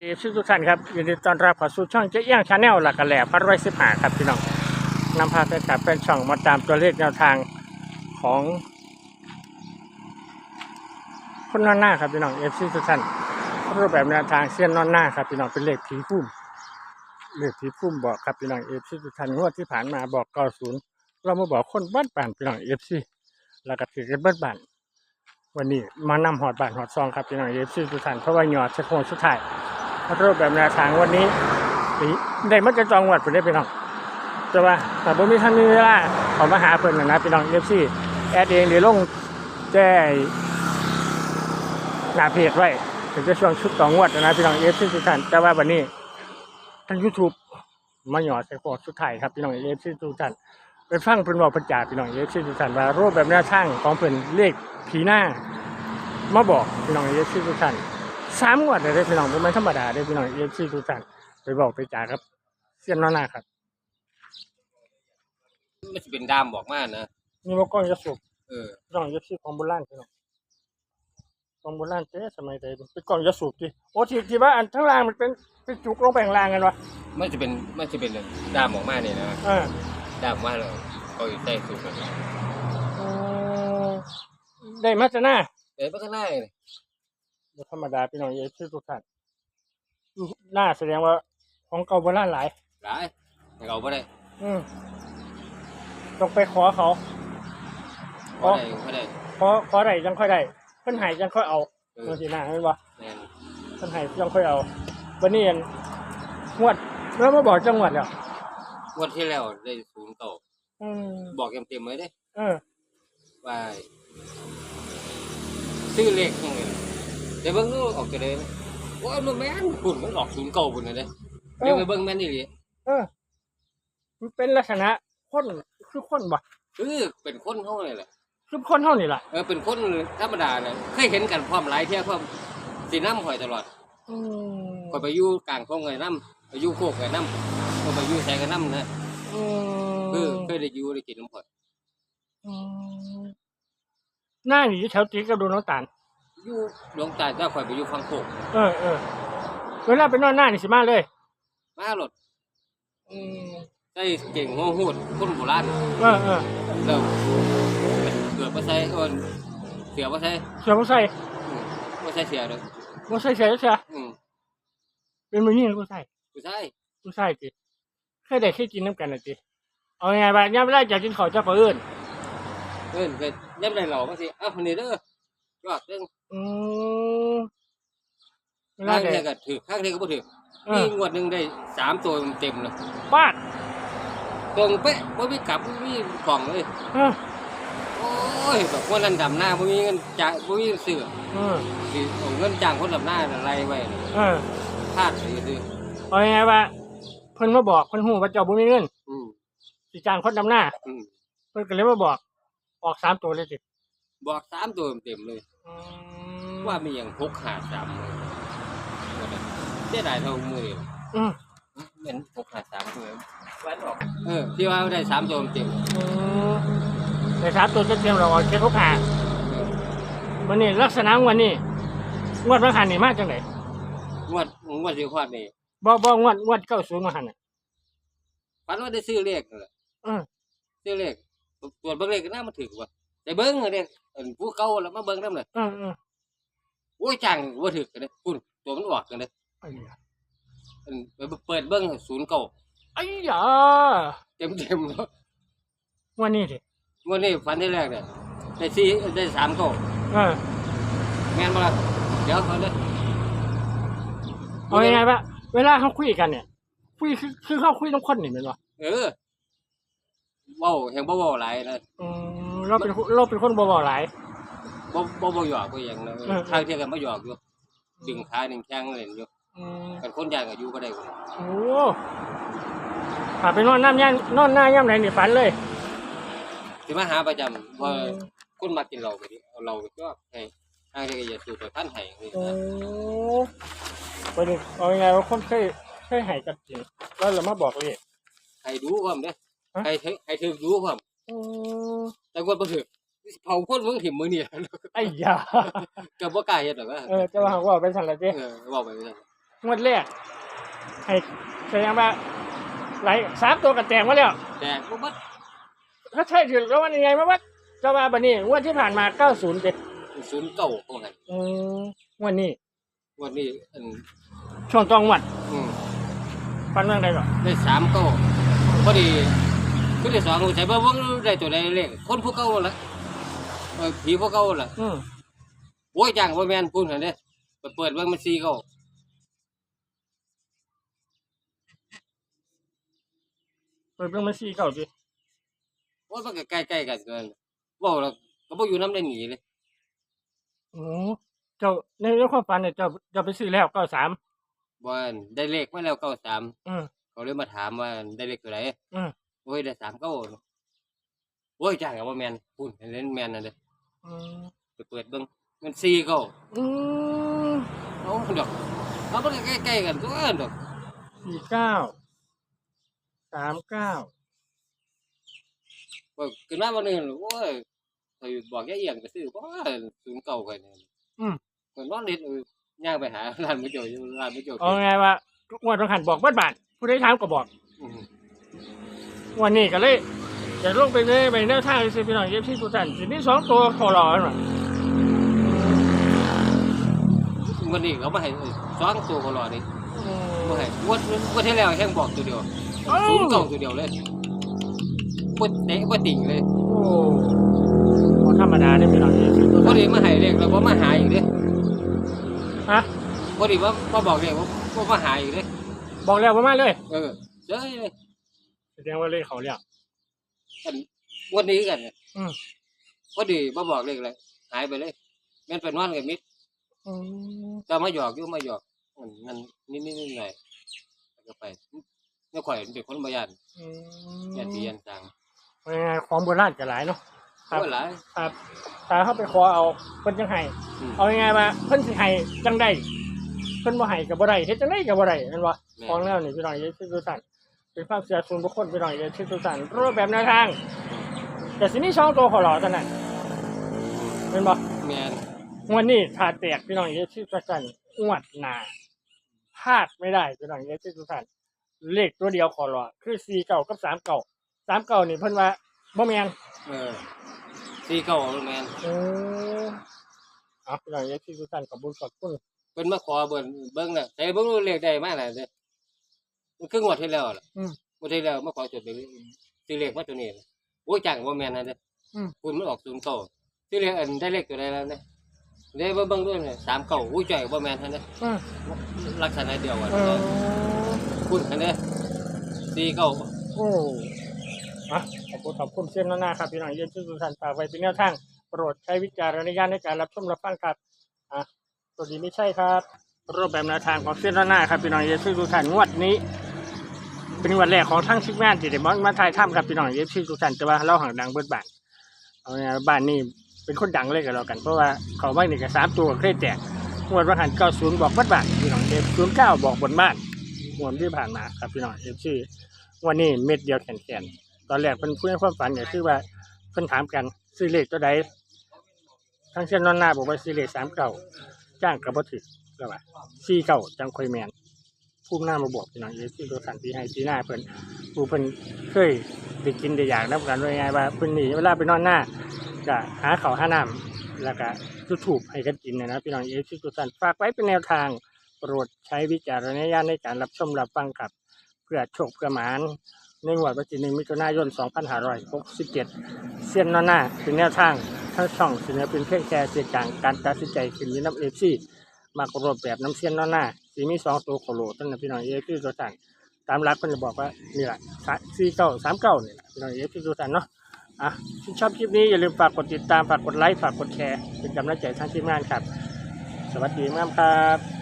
เอฟซีทุกท่านครับยินดีต้อนรับเข้าสู่ช่องเจ๊เอี้ยงชาแนลหลักกระแหล่พัดไว้สิบหาครับพี่น้องนำพาไปกับเป็นช่องมาตามตัวเลขแนวทางของคนนอนหน้าครับพี่น้องเอฟซีทุกท่านรูปแบบแนวทางเสี้ยนนอนหน้าครับพี่น้องเป็นเลขผีพุ่มเลขผีพุ่มบอกครับพี่น้องเอฟซีทุกท่านงวดที่ผ่านมาบอกเก้าศูนย์เรามาบอกคนบ้านป่านพี่น้องเอฟซีแล้วก็ถือกันบ้านป่านวันนี้มานำหอดบ้านหอดซองครับพี่น้องเอฟซีทุกท่านเพราะว่าหยอดเชโคนสุดท้าย รูปแบบแนวทางวันนี้ได้มาจะจองวัดผมได้พี่น้องแต่ว่าแต่ผมมีท่านมีเวลาขอมาหาเพิ่นนะนะพี่น้องเอฟซีแอดเองเดี๋ยวลงแจ้หน้าเพจไว้ถึงจะช่วงชุดต่องวัดนะพี่น้องเอฟซีทุกท่านแต่ว่าวันนี้ทางยูทูบมาหยอดใส่ขอดสุดท้ายครับพี่น้องเอฟซีทุกท่านไปฟังเพิ่นบอกประจาพี่น้องเอฟซีทุกท่านว่ารูปแบบแนวทางของเพิ่นเลขผีหน้ามาบอกพี่น้องเอฟซีทุกท่าน สามงวดเลยเด้อพี่น้องผมไม่ธรรมดาเด้อพี่น้องเอฟซีทุกท่านไปบอกไปจ่าครับ เสียนน้อยหน้าครับไม่จะเป็นดามบอกมานะนี่ว่ากล้องยาสูบเออกล้องยาสูบของโบราณพี่น้องของโบราณเจ๊สมัยใดเป็นกล้องยาสูบที่โอ้ที่ที่ว่าอันทั้างล่างมันเป็นเป็นจุกลงไปข้างล่างกันวะไม่จะเป็นไม่จะเป็นดามบอกมาเนี่ยนะเออดามว่าเราก็อยู่ใต้สูงกันอืมได้มาจะหน้าเดี๋ยวมันก็ได้เลยบ่ ธรรมดาพี่น้องเอฟซีทุกท่านหน้าแสดงว่าของเก่าโบราณหลาย หลายเราไม่ได้อืมต้องไปขอเขา ขอไม่ได้ไม่ได้ขอขอได้ยังค่อยได้เพิ่นใหายยังค่อยเอาเออเมื่อทีหน้าไม่นบ่แน่นท่านให้ยังค่อยเอาวันนี้อันงวดเมื่อมาบอกจังหวัดแล้วงวันที่แล้วได้ศูนย์โตอืมบอกเต็มๆเลยเด้ เออ ว่าซื้อเลขยังไง แต่เบิ่งดูออกจะเลยว่ามันแม่นคุณมันออกศูนย์เก่าคุณนะเด้เดี๋ยวไปเบิ่งแม่นอีหลีเออ มันเป็นลักษณะคนคือคนบ่คือเป็นคนเฮาเลยแหละคือคนเท่านี่ล่ะเออเป็นคนธรรมดาน่ะเคยเห็นกันพร้อมหลายเที่ยพร้อมสีน้ำข่อยตลอดอืมก็ไปอยู่กลางทงไงน้ำไปอยู่โคกไงน้ำก็ไปอยู่ใส่กันน้ำนะอืมคือเคยได้อยู่ได้กินน้ำข่อยอืมหน้าอยู่แถวตีกับดูน้องตาล อยู่หลวงตาเจ้าข่อยไปอยู่ฟังโคกเออเออเวลาไปนอนหน้านี่สิมาเลยมาหลดอืมได้เก่งหัวหูดคนโบราณเออเออแล้วเกิดมาใส่เอินเสียมาใส่เสือบ่ใส่มาใส่เสียเลยบ่ใส่เสือเสืออืมเป็นมือนี่หรือบ่ใส่ผู้ชายบ่ใส่ติเคยได้เคยกินน้ำกันน่ะติเอาไงบ้างยามเวลาอยากกินข้าวจะเปิ้นเอินเคยยับได้เหล่ามาสิอ้าวคนนี้เด้อ ยอดเรื่องอืมเวลาข้างได้เทียก็ถือข้างเทียก็บ่ถือเอมีองวดหนึ่งได้สามตัวเต็มเลยป้าดตรงเป๊ะบ่มีกลับบ่มีกล่องเลยเออโอ้ยแบบคนนั้นดำหน้าบ่มีเงินจ่ายบ่มีเงินซื้อเออสิเอาเงินจ้างคนดำหน้าอะไรไว้น่ะเออพลาดไปซื้อเอาไงว่าเพิ่นมาบอกเพิ่นฮู้ว่าเจ้าบ่มีเงินอืมสิจ้างคนดำหน้าอืมเพิ่นก็เลยมาบอก ออกสามตัวเลยสิบอกสามตัวเต็มๆเลยอืม ว่ามีอย่างพกหาสามเสียดายเท่ามือเดียวอืมเหมือนพกหาสามเลยวันออกเออที่ว่าได้สามตัวเต็มอืมแต่สามตัวจะเตรียมเราเอาเช็ดทุกหาวันนี้ลักษณะวันนี้งวดบางหันนี่มาจังไดงวดงวดที่ควาดนี่บ่บ่งวดงวดเก้าศูนย์มาหันน่ะฝันว่าได้ซื้อเลขนั่นแหละอืมซื้อเลขตรวจเบิ่งเลขก็น่ามาถึกว่า แต่เบิ่งอะเนี่ยอันผู้เก่าแล้วมาเบิ่งนำเลยอืมอืมโอ้ยจังบ่ถึกกันเด้คุณตัวมันออกกันเด้ไอ้ยาอันไปเปิดเบิ่งศูนย์เก่าไอ้ยาเต็มๆแล้ววันนี้สิงวดนี้ฝันที่แรกเนี่ยได้สี่ได้สามเก่าเออแม่นบ่ล่ะเดี๋ยวก่อนเด้อเอายังไงวะเวลาเขาคุยกันเนี่ยคุยคือคือเขาคุยต้องคนนี่แม่นบ่เออเว้าแห่งบ่เว้าหลายนะอืม เราเป็นเราเป็นคนบ่เว้าหลาย บ่บ่บ่หยอกบ่หยังนะเออ ทางเที่ยกันบ่หยอกอยู่ดึงขาดึงแข้งเล่นอยู่อืมกันคนย่างก็อยู่บ่ได้คนโอ้ถ้าไปนอนน้ำย่านนอนหน้าย่ำไหนนี่ฝันเลยสิมาหาประจำว่าอืมคนมากินเหล้าก็ดิเอาเหล้าไปก็ให้ทางเที่ยก็อย่าสูบไปพันให้นี่โอ้นะไปดิเอายังไงว่าคนเคยเคยใหายกันจริงแล้วเรามาบอกเลย ให้ดูความเด้อฮะ ให้ถึงให้ถึงดูความ โอ้แต่คนบ่ถึกเผาคนมึงถิ่มมื้อนี้ไอ้ยาก็บ่กล้าเฮ็ดหรอกว่าเออจะว่าว่าเป็นสันละเจ้เออเว้าไปซั่นงวดแรกให้แสดงว่าไหลสามตัวกับแตงมาแล้วแต่ก็บัดถ้าใช่ถือแล้ววันยังไงมาวัดเจ้าว่าบันนี้งวดที่ผ่านมาเก้าศูนย์เจ็ดศูนย์เก้าของหันอืมงวดนี้วันนี้อันช่วงตองวัดอืมฟันเมืองใดหรอได้สามเก้าพอดี คือได้สองใช้บ่เบิ่งได้ตัวใดเลขคนผู้เก่าละเออผีผู้เก่าละอืมโอ้ยจังบ่แม่นพูดหั่นเด้ไปเปิดเบิ่งมัน4เก้าเปิดเรื่องมันสี่เก้าสิโอ้ยมันก็ใกล้ๆกันเกินเว้าแล้วก็บ่อยู่นำได้หนีเลยโอ้เจ้าในเรื่องความฝันเนี่ยเจ้าเจ้าไปซื้อแล้วเก้าสามบ่อันได้เลขมาแล้ว93อืมเขาเลยมาถามว่าได้เลขตัวใดอืม โอ้ยได้3เก้าโอ้ยจังก็บ่แม่นพูดเห็นแม่นนั่นเด้อืมไปเปิดเบิ่งมัน4เก้าอืมเอาดอกเอามันก็ใกล้ๆกันตัวดอกสี่เก้าสามเก้าว่าขึ้นมาวันหนึงโอ้ยเขาบอกแย่เอียงไปซื้อบ่ศูนย์เก่าไปเนี่ยอืมเหมือนนอนเล่นเออย่างไปหาร้านมื้อเจ้าอยู่ร้านมื้อเจ้าเอาไงว่าทุกงวดต้องหันบอกเบิดบาทผู้ใดถามก็บอก อืม วันนี้ก็เลยจะลงไปเลยไปแนวทางสิพี่น้องเย็บที่สุสันทีนี้สองตัวขอรอหน่อยวันนี้เขามาให้สองตัวก็รอนี่บ่ให้งวดงวดที่แล้วแค่บอกตัวเดียวศูนย์เก่าตัวเดียวเลยบ่เตะบ่ติ่งเลยโอ้บ่ธรรมดาเนี่ยพี่น้องเย็บที่สุพสัอนดีมาให้เลขแล้วบ่มาหาอีกเด้ฮะพอดีว่าพอบอกเลขว่าบ่มาหาอีกเด้บอกแล้วว่ามาเลย เออเจ้ยเลยแส ดงว่าเลยเขาแล้วอันงวดนี้กันเนี่ยอืมพอดีบ่บอกเลขเลยหายไปเลยแม่นไปนอนกับมิดอืมจะมาหยอกอยู่มาหยอกอืมนั่นนิดนิดหน่อยๆก็ไปเนี่ยข่อยเป็นคนบ่ยันอืยันมปียันตังเป็นไงของโบราณก็หลายเนาะ ครับโอ้ยหลายครับถ้าเข้าไปขอเอาเพิ่นจังให้อืม เอายังไงมาเพิ่นสิให้จังได้เพิ่นบ่ให้ก็บ่ได้เฮ็ดจังได๋ก็บ่ได้แม่นบ่แม่ของแล้วนี่พี่น้องเย็บที่สุสัน เป็นภาพเสียส่วนบุคคลพี่น้องเย็บที่สุสันรูปแบบแนวทาง แต่สินี้ช่องตัวขอหล่อตอนนั้นเป็นบ่แม่นงวดนี้ถ้าแตกพี่น้องเย็บที่สุสันงวดหน้าพลาดไม่ได้พี่น้องเย็บที่สุสันเลขตัวเดียวขอหล่อคือ4เก่ากับ3เก่า3เก่านี่เพิ่นว่าบ่แม่นเออสี่เก้าแม่นอือเอาพี่น้องเย็บที่สุสันขอบคุณขอบคุณเพิ่นมาขอเบิ่งเบิ่งน่ะแต่เบิ่งเลขได้มาแล้วเด้อ มันคืองวดที่แล้วล่ะอืมงวดที่แล้วมาขอจดไปซื้อเลขมาตัวนี้โอ้ยจังบ่แม่นนั่นเด้ออืมคุณมันออกศูนย์เก้าซื้อเลขอันได้เลขตัวใดแล้วเนี่ยได้เบิ่งด้วยเนี่ยสามเก้าอุ้ยจ่อยบ่แม่นท่านเด้ออือลักษณะเดียวกันเออคุณอันเนี้ยสี่เก้า โอ้อะขอบคุณขอบคุณเส้นหน้าครับพี่น้องเย็นชื่อสุสันฝากไว้เป็นแนวทางโปรดใช้วิจารณญาณในการรับชมรับฟังครับ อะสวัสดีไม่ใช่ครับ รูปแบบแนวทางของเส้นหน้าครับพี่น้องเย็นชื่อสุสันงวดนี้ เป็นวันแรกของทั้งชิกแมนที่ได้มามาถ่ายทำกับพี่น้องเย็นชื่อสุสันแต่ว่าเราห่างดังเบิดบ้านเอาไงบ้านนี้เป็นคนดังเลยกับเรากัน เพราะว่าเขาไม่หนึ่งกับสามตัวเคยแตกงวดวันหันเก้าศูนย์บอกเบิดบ้านพี่น้องเย็นศูนย์เก้าบอกบนบ้านงวดที่ผ่านมาครับพี่น้องเย็นชื่วันนี้เม็ดเดียวแขนๆตอนแรกเพิ่นพูดในความฝันเนี่ยคือว่าเพิ่นถามกันซื้อเลขตัวใดทั้งเช่นนอนหน้าบอกว่าซื้อเลขสามเก่าจ้างกับบ่ถึกแล้วว่าสี่เก่าจังคอยแมน พุ่มหน้ามาบอกพี่น้องเอฟซีตัวสันตีให้ตีหน้าเพิ่นผู้เพิ่นเคยได้กินได้อยากนับกันว่าไงว่าเพิ่นหนีเวลาไปนอนหน้าก็หาเขาวหาน้ำแล้วก็จุดถูกให้กันกินนยนะพี่น้องเอฟซีตัวสันฝากไว้เป็นแนวทางโปรดใช้วิจารณญาณในการรับชมรับฟังครับเพื่อโชคเพื่อหมานในงวดวันที่หนึ่งมิถุนายน 2567 เส้นนอนหน้าเป็นแนวทางทั้งช่องเสนอเป็นเพียงแค่เสียงกลางการตัดสินใจขึ้นอยินน้ำเอฟซี มากรดแบบน้ำเส้นนอนหน้าสีมีสองตัวโคโลตั้งแต่พี่น้องเอฟซีตัวต่างตามรักคนจะบอกว่านี่แหละสี่เก้าสามเก้านี่แหละพี่น้องเอฟซีตัวต่นเนาะอะที่ชอบคลิปนี้อย่าลืมฝากกดติดตามฝากกดไลค์ฝากกดแชร์เป็นกำลังใจทั้งทีมงานครับ สวัสดีมากครับ